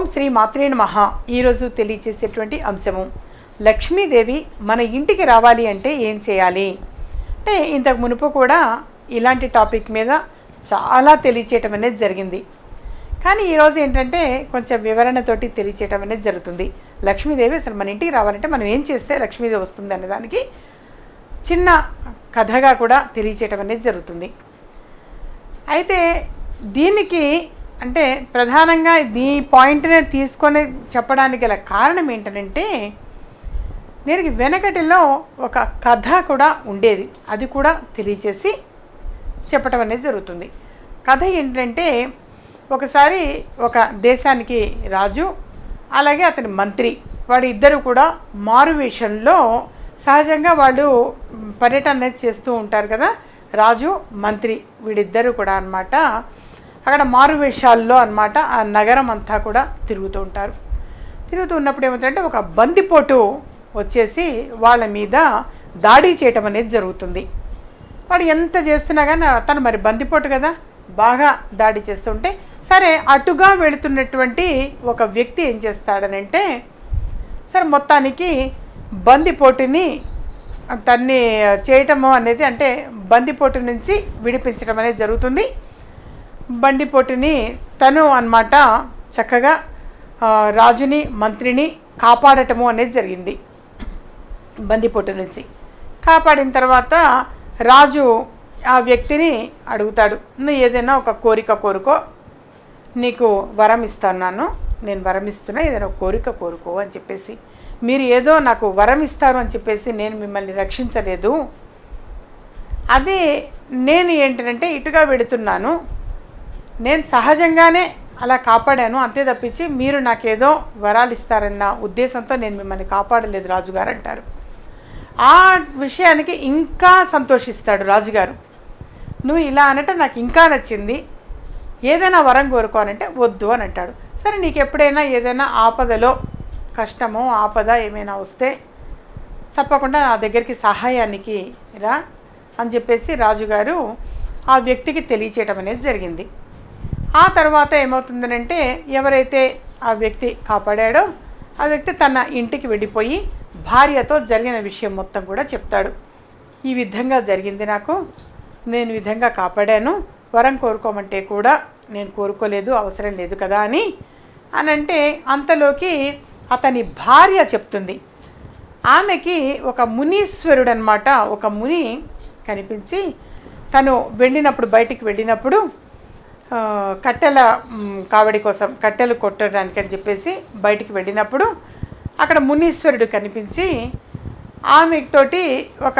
ఓం శ్రీ మాత్రే నమః. ఈరోజు తెలియచేసేటువంటి అంశము లక్ష్మీదేవి మన ఇంటికి రావాలి అంటే ఏం చేయాలి? అంటే ఇంతకు మునుపు కూడా ఇలాంటి టాపిక్ మీద చాలా తెలియచేయటం అనేది జరిగింది. కానీ ఈరోజు ఏంటంటే కొంచెం వివరణతోటి తెలియచేయటం అనేది జరుగుతుంది. లక్ష్మీదేవి అసలు మన ఇంటికి రావాలంటే మనం ఏం చేస్తే లక్ష్మీదేవి వస్తుంది అనే దానికి చిన్న కథగా కూడా తెలియచేయటం అనేది జరుగుతుంది. అయితే దీనికి అంటే ప్రధానంగా ఈ పాయింట్నే తీసుకొని చెప్పడానికి గల కారణం ఏంటంటే దీనికి వెనకటిలో ఒక కథ కూడా ఉండేది. అది కూడా తెలియచేసి చెప్పటం అనేది జరుగుతుంది. కథ ఏంటంటే ఒకసారి ఒక దేశానికి రాజు అలాగే అతని మంత్రి వాడి ఇద్దరు కూడా మారువేషంలో సహజంగా వాళ్ళు పర్యటన అనేది చేస్తూ ఉంటారు కదా? రాజు మంత్రి వీడిద్దరు కూడా అన్నమాట. అక్కడ మారువేషాల్లో అన్నమాట ఆ నగరం అంతా కూడా తిరుగుతూ ఉంటారు. తిరుగుతూ ఉన్నప్పుడు ఏమవుతుందంటే ఒక బందిపోటు వచ్చేసి వాళ్ళ మీద దాడి చేయటం అనేది జరుగుతుంది. వాడు ఎంత చేస్తున్నా కానీ అతను మరి బందిపోటు కదా బాగా దాడి చేస్తుంటే సరే అటుగా వెళుతున్నటువంటి ఒక వ్యక్తి ఏం చేస్తాడనంటే సరే మొత్తానికి బందిపోటుని తన్ని చేయటము అనేది అంటే బందిపోటు నుంచి విడిపించడం అనేది జరుగుతుంది. బండిపోటుని తను అన్నమాట చక్కగా రాజుని మంత్రిని కాపాడటము అనేది జరిగింది బందిపోటు నుంచి. కాపాడిన తర్వాత రాజు ఆ వ్యక్తిని అడుగుతాడు నువ్వు ఏదైనా ఒక కోరిక కోరుకో నీకు వరం ఇస్తున్నాను నేను వరం ఇస్తున్నా ఏదైనా కోరిక కోరుకో అని చెప్పేసి. మీరు ఏదో నాకు వరం ఇస్తారు అని చెప్పేసి నేను మిమ్మల్ని రక్షించలేదు. అది నేను ఏంటంటే ఇటుగా వెళుతున్నాను నేను సహజంగానే అలా కాపాడాను అంతే తప్పించి మీరు నాకేదో వరాలు ఇస్తారన్న ఉద్దేశంతో నేను మిమ్మల్ని కాపాడలేదు రాజుగారు అంటారు. ఆ విషయానికి ఇంకా సంతోషిస్తాడు రాజుగారు. నువ్వు ఇలా అనటం నాకు ఇంకా నచ్చింది. ఏదైనా వరం కోరుకోనంటే వద్దు అని అంటాడు. సరే నీకు ఎప్పుడైనా ఏదైనా ఆపదలో కష్టమో ఆపద ఏమైనా వస్తే తప్పకుండా నా దగ్గరికి సహాయానికి రా అని చెప్పేసి రాజుగారు ఆ వ్యక్తికి తెలియచేయటం అనేది జరిగింది. ఆ తర్వాత ఏమవుతుందనంటే ఎవరైతే ఆ వ్యక్తి కాపాడాడో ఆ వ్యక్తి తన ఇంటికి వెళ్ళిపోయి భార్యతో జరిగిన విషయం మొత్తం కూడా చెప్తాడు. ఈ విధంగా జరిగింది నాకు. నేను విధంగా కాపాడాను. వరం కోరుకోమంటే కూడా నేను కోరుకోలేదు అవసరం లేదు కదా అని. అని అంటే అంతలోకి అతని భార్య చెప్తుంది. ఆమెకి ఒక మునీశ్వరుడు అనమాట ఒక ముని కనిపించి తను వెళ్ళినప్పుడు బయటికి వెళ్ళినప్పుడు కట్టెల కావడి కోసం కట్టెలు కొట్టడానికి అని చెప్పేసి బయటికి వెళ్ళినప్పుడు అక్కడ మునీశ్వరుడు కనిపించి ఆమెతోటి ఒక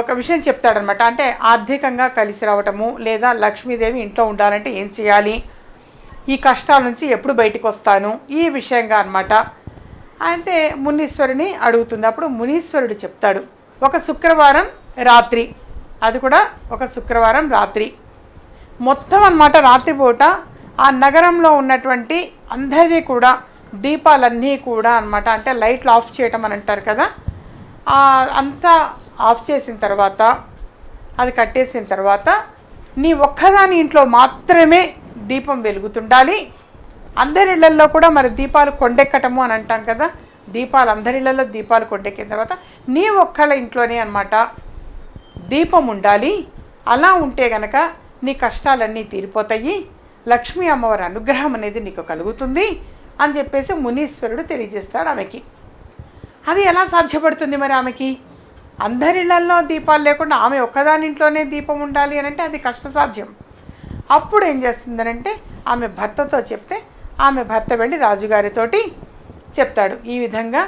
ఒక విషయం చెప్తాడనమాట అంటే ఆర్థికంగా కలిసి రావటము లేదా లక్ష్మీదేవి ఇంట్లో ఉండాలంటే ఏం చేయాలి? ఈ కష్టాల నుంచి ఎప్పుడు బయటకు వస్తాను? ఈ విషయంగా అనమాట అంటే మునీశ్వరుని అడుగుతుంది. అప్పుడు మునీశ్వరుడు చెప్తాడు ఒక శుక్రవారం రాత్రి. అది కూడా ఒక శుక్రవారం రాత్రి. మొత్తం అన్నమాట రాత్రిపూట ఆ నగరంలో ఉన్నటువంటి అందరిది కూడా దీపాలన్నీ కూడా అనమాట అంటే లైట్లు ఆఫ్ చేయటం అని అంటారు కదా. అంతా ఆఫ్ చేసిన తర్వాత అది కట్టేసిన తర్వాత నీ ఒక్కదాని ఇంట్లో మాత్రమే దీపం వెలుగుతుండాలి. అందరిళ్ళలో కూడా మరి దీపాలు కొండెక్కటము అని అంటాం కదా. దీపాలు అందరిళ్ళలో దీపాలు కొండెక్కిన తర్వాత నీ ఒక్కళ్ళ ఇంట్లోనే అనమాట దీపం ఉండాలి. అలా ఉంటే గనక నీ కష్టాలన్నీ తీరిపోతాయి. లక్ష్మీ అమ్మవారి అనుగ్రహం అనేది నీకు కలుగుతుంది అని చెప్పేసి మునీశ్వరుడు తెలియజేస్తాడు ఆమెకి. అది ఎలా సాధ్యపడుతుంది మరి ఆమెకి? అందరిళ్ళల్లో దీపాలు లేకుండా ఆమె ఒక్కదానింట్లోనే దీపం ఉండాలి అని అంటే అది కష్టసాధ్యం. అప్పుడు ఏం చేస్తుందనంటే ఆమె భర్తతో చెప్తే ఆమె భర్త వెళ్ళి రాజుగారితోటి చెప్తాడు. ఈ విధంగా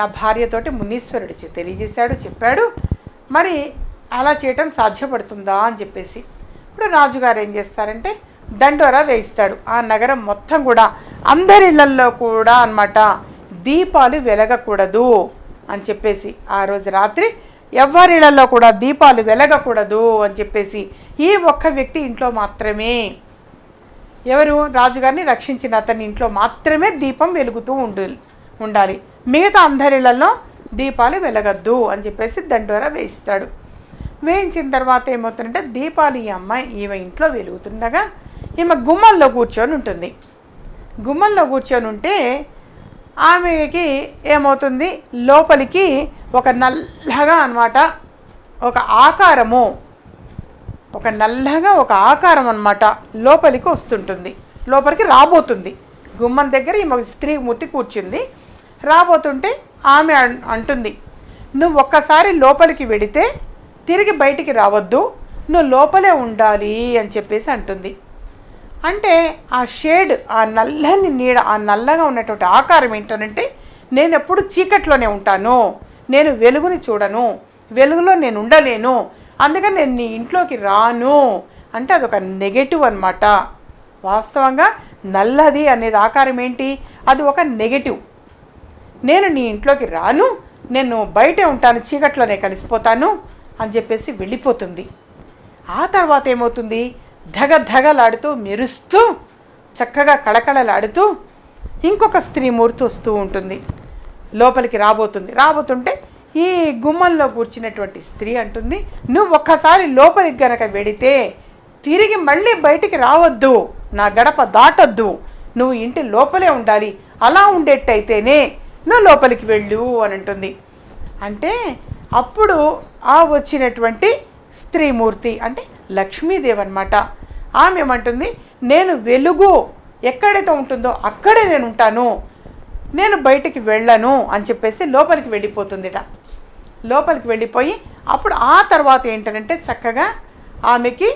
నా భార్యతోటి మునీశ్వరుడు తెలియజేశాడు చెప్పాడు. మరి అలా చేయటం సాధ్యపడుతుందా అని చెప్పేసి ఇప్పుడు రాజుగారు ఏం చేస్తారంటే దండోరా వేయిస్తాడు. ఆ నగరం మొత్తం కూడా అందరిళ్ళల్లో కూడా అనమాట దీపాలు వెలగకూడదు అని చెప్పేసి ఆ రోజు రాత్రి ఎవరిళ్ళలో కూడా దీపాలు వెలగకూడదు అని చెప్పేసి ఈ ఒక్క వ్యక్తి ఇంట్లో మాత్రమే. ఎవరు? రాజుగారిని రక్షించిన అతని ఇంట్లో మాత్రమే దీపం వెలుగుతూ ఉండు ఉండాలి. మిగతా అందరిళ్ళలో దీపాలు వెలగద్దు అని చెప్పేసి దండోరా వేయిస్తాడు. వేయించిన తర్వాత ఏమవుతుందంటే దీపాలు ఈ అమ్మాయి ఈమె ఇంట్లో వెలుగుతుండగా ఈమె గుమ్మంలో కూర్చొని ఉంటుంది. గుమ్మంలో కూర్చొని ఉంటే ఆమెకి ఏమవుతుంది? లోపలికి ఒక నల్లగా అన్నమాట ఒక ఆకారము ఒక నల్లగా ఒక ఆకారం అన్నమాట లోపలికి వస్తుంటుంది. లోపలికి రాబోతుంది. గుమ్మం దగ్గర ఈమె స్త్రీ ముట్టి కూర్చుంది. రాబోతుంటే ఆమె అంటుంది నువ్వు ఒక్కసారి లోపలికి వెడితే తిరిగి బయటికి రావద్దు నువ్వు లోపలే ఉండాలి అని చెప్పేసి అంటుంది. అంటే ఆ షేడ్ ఆ నల్లని నీడ ఆ నల్లగా ఉన్నటువంటి ఆకారం ఏంటనంటే నేను ఎప్పుడు చీకట్లోనే ఉంటాను నేను వెలుగుని చూడను వెలుగులో నేను ఉండలేను అందుకని నేను నీ ఇంట్లోకి రాను అంటే అదొక నెగటివ్ అనమాట వాస్తవంగా నల్లది అనేది ఆకారం ఏంటి? అది ఒక నెగటివ్ నేను నీ ఇంట్లోకి రాను నేను బయటే ఉంటాను చీకట్లోనే కలిసిపోతాను అని చెప్పేసి వెళ్ళిపోతుంది. ఆ తర్వాత ఏమవుతుంది? ధగ ధగలాడుతూ మెరుస్తూ చక్కగా కళకళలాడుతూ ఇంకొక స్త్రీ మూర్తి వస్తూ ఉంటుంది. లోపలికి రాబోతుంది. రాబోతుంటే ఈ గుమ్మంలో కూర్చున్నటువంటి స్త్రీ అంటుంది నువ్వు ఒక్కసారి లోపలికి గనక వెడితే తిరిగి మళ్ళీ బయటికి రావద్దు. నా గడప దాటొద్దు. నువ్వు ఇంటి లోపలే ఉండాలి. అలా ఉండేట్టయితేనే నువ్వు లోపలికి వెళ్ళు అని అంటుంది. అంటే అప్పుడు ఆ వచ్చినటువంటి స్త్రీమూర్తి అంటే లక్ష్మీదేవి అనమాట ఆమె ఏమంటుంది నేను వెలుగు ఎక్కడైతే ఉంటుందో అక్కడే నేను ఉంటాను నేను బయటికి వెళ్ళను అని చెప్పేసి లోపలికి వెళ్ళిపోతుందిట. లోపలికి వెళ్ళిపోయి అప్పుడు ఆ తర్వాత ఏంటంటే చక్కగా ఆమెకి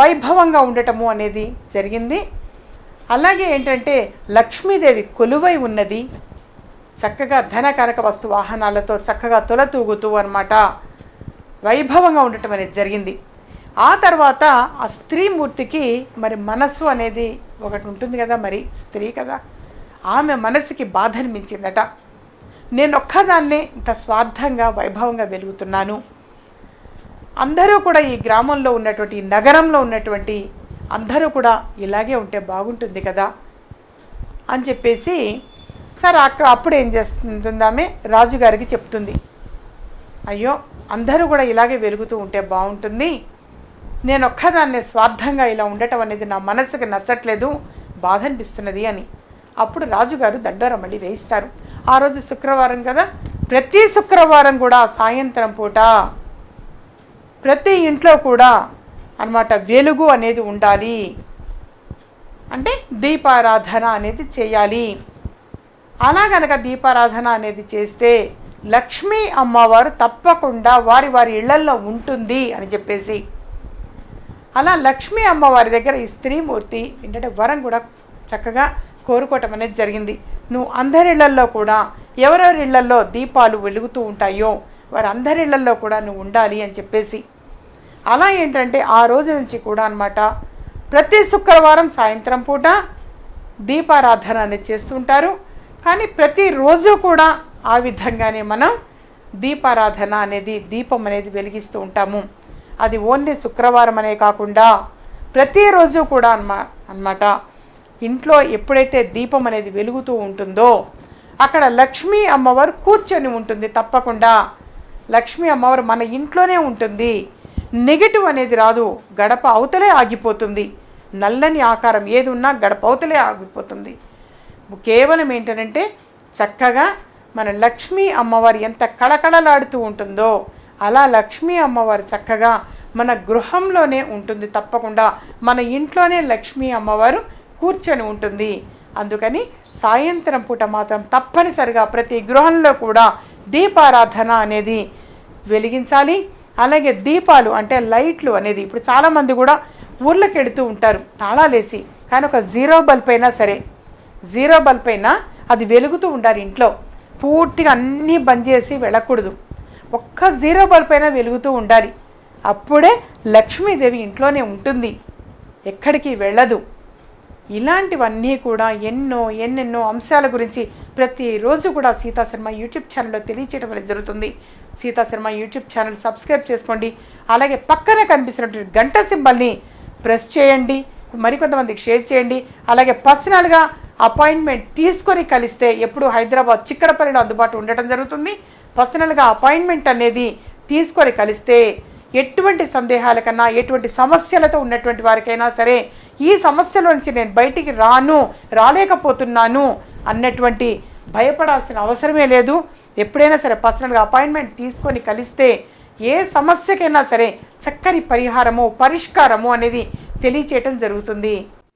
వైభవంగా ఉండటము అనేది జరిగింది. అలాగే ఏంటంటే లక్ష్మీదేవి కొలువై ఉన్నది. చక్కగా ధన కనక వస్తు వాహనాలతో చక్కగా తొలతూగుతూ అనమాట వైభవంగా ఉండటం అనేది జరిగింది. ఆ తర్వాత ఆ స్త్రీమూర్తికి మరి మనస్సు అనేది ఒకటి ఉంటుంది కదా మరి స్త్రీ కదా. ఆమె మనసుకి బాధ అనిపించిందట నేను ఒక్కదాన్నే ఇంత స్వార్థంగా వైభవంగా వెలుగుతున్నాను. అందరూ కూడా ఈ గ్రామంలో ఉన్నటువంటి నగరంలో ఉన్నటువంటి అందరూ కూడా ఇలాగే ఉంటే బాగుంటుంది కదా అని చెప్పేసి సార్ అక్కడ అప్పుడు ఏం చేస్తుంది ఆమె రాజుగారికి చెప్తుంది. అయ్యో అందరూ కూడా ఇలాగే వెలుగుతూ ఉంటే బాగుంటుంది. నేను ఒక్కదాన్నే స్వార్థంగా ఇలా ఉండటం అనేది నా మనసుకు నచ్చట్లేదు బాధ అనిపిస్తున్నది అని. అప్పుడు రాజుగారు దండోర మళ్ళీ వేయిస్తారు. ఆ రోజు శుక్రవారం కదా ప్రతి శుక్రవారం కూడా సాయంత్రం పూట ప్రతి ఇంట్లో కూడా అన్నమాట వెలుగు అనేది ఉండాలి. అంటే దీపారాధన అనేది చేయాలి. అలా గనక దీపారాధన అనేది చేస్తే లక్ష్మీ అమ్మవారు తప్పకుండా వారి వారి ఇళ్ళల్లో ఉంటుంది అని చెప్పేసి. అలా లక్ష్మీ అమ్మవారి దగ్గర ఈ స్త్రీమూర్తి ఏంటంటే వరం కూడా చక్కగా కోరుకోవటం అనేది జరిగింది. నువ్వు అందరిళ్ళల్లో కూడా ఎవరెవరి ఇళ్ళల్లో దీపాలు వెలుగుతూ ఉంటాయో వారి అందరిళ్ళల్లో కూడా నువ్వు ఉండాలి అని చెప్పేసి. అలా ఏంటంటే ఆ రోజు నుంచి కూడా అన్నమాట ప్రతి శుక్రవారం సాయంత్రం పూట దీపారాధన అనేది చేస్తుంటారు కానీ ప్రతిరోజు కూడా ఆ విధంగానే మనం దీపారాధన అనేది దీపం అనేది వెలిగిస్తూ ఉంటాము. అది ఓన్లీ శుక్రవారం అనే కాకుండా ప్రతిరోజు కూడా అన్నమా అన్నమాట. ఇంట్లో ఎప్పుడైతే దీపం అనేది వెలుగుతూ ఉంటుందో అక్కడ లక్ష్మీ అమ్మవారు కూర్చొని ఉంటుంది తప్పకుండా. లక్ష్మీ అమ్మవారు మన ఇంట్లోనే ఉంటుంది. నెగిటివ్ అనేది రాదు. గడప అవతలే ఆగిపోతుంది. నల్లని ఆకారం ఏది ఉన్నా గడప అవతలే ఆగిపోతుంది. కేవలం ఏంటంటే చక్కగా మన లక్ష్మీ అమ్మవారు ఎంత కళకళలాడుతూ ఉంటుందో అలా లక్ష్మీ అమ్మవారు చక్కగా మన గృహంలోనే ఉంటుంది తప్పకుండా. మన ఇంట్లోనే లక్ష్మీ అమ్మవారు కూర్చొని ఉంటుంది. అందుకని సాయంత్రం పూట మాత్రం తప్పనిసరిగా ప్రతి గృహంలో కూడా దీపారాధన అనేది వెలిగించాలి. అలాగే దీపాలు అంటే లైట్లు అనేది ఇప్పుడు చాలామంది కూడా ఊర్లోకి వెళుతూ ఉంటారు తాళాలేసి. కానీ ఒక జీరో బల్బ్ అయినా సరే జీరో బల్బ్ అయినా అది వెలుగుతూ ఉండాలి ఇంట్లో. పూర్తిగా అన్నీ బంద్ చేసి వెళ్ళకూడదు. ఒక్క జీరో బల్బ్ అయినా వెలుగుతూ ఉండాలి. అప్పుడే లక్ష్మీదేవి ఇంట్లోనే ఉంటుంది. ఎక్కడికి వెళ్ళదు. ఇలాంటివన్నీ కూడా ఎన్నో ఎన్నెన్నో అంశాల గురించి ప్రతిరోజు కూడా సీతా శర్మ యూట్యూబ్ ఛానల్లో తెలియచేయడం అనేది జరుగుతుంది. Seetha Sharma YouTube channel subscribe చేసుకోండి. అలాగే పక్కన కనిపిస్తున్నటువంటి గంట సింబల్ని ప్రెస్ చేయండి. మరికొంతమందికి షేర్ చేయండి. అలాగే పర్సనల్గా అపాయింట్మెంట్ తీసుకొని కలిస్తే ఎప్పుడు హైదరాబాద్ చిక్కడపల్లిలో అందుబాటు ఉండటం జరుగుతుంది. పర్సనల్గా అపాయింట్మెంట్ అనేది తీసుకొని కలిస్తే ఎటువంటి సందేహాలకన్నా ఎటువంటి సమస్యలతో ఉన్నటువంటి వారికైనా సరే ఈ సమస్యలో నుంచి నేను బయటికి రాను రాలేకపోతున్నాను అన్నటువంటి భయపడాల్సిన అవసరమే లేదు. ఎప్పుడైనా సరే పర్సనల్గా అపాయింట్మెంట్ తీసుకొని కలిస్తే ఏ సమస్యకైనా సరే చక్కని పరిహారము పరిష్కారము అనేది తెలియచేయటం జరుగుతుంది.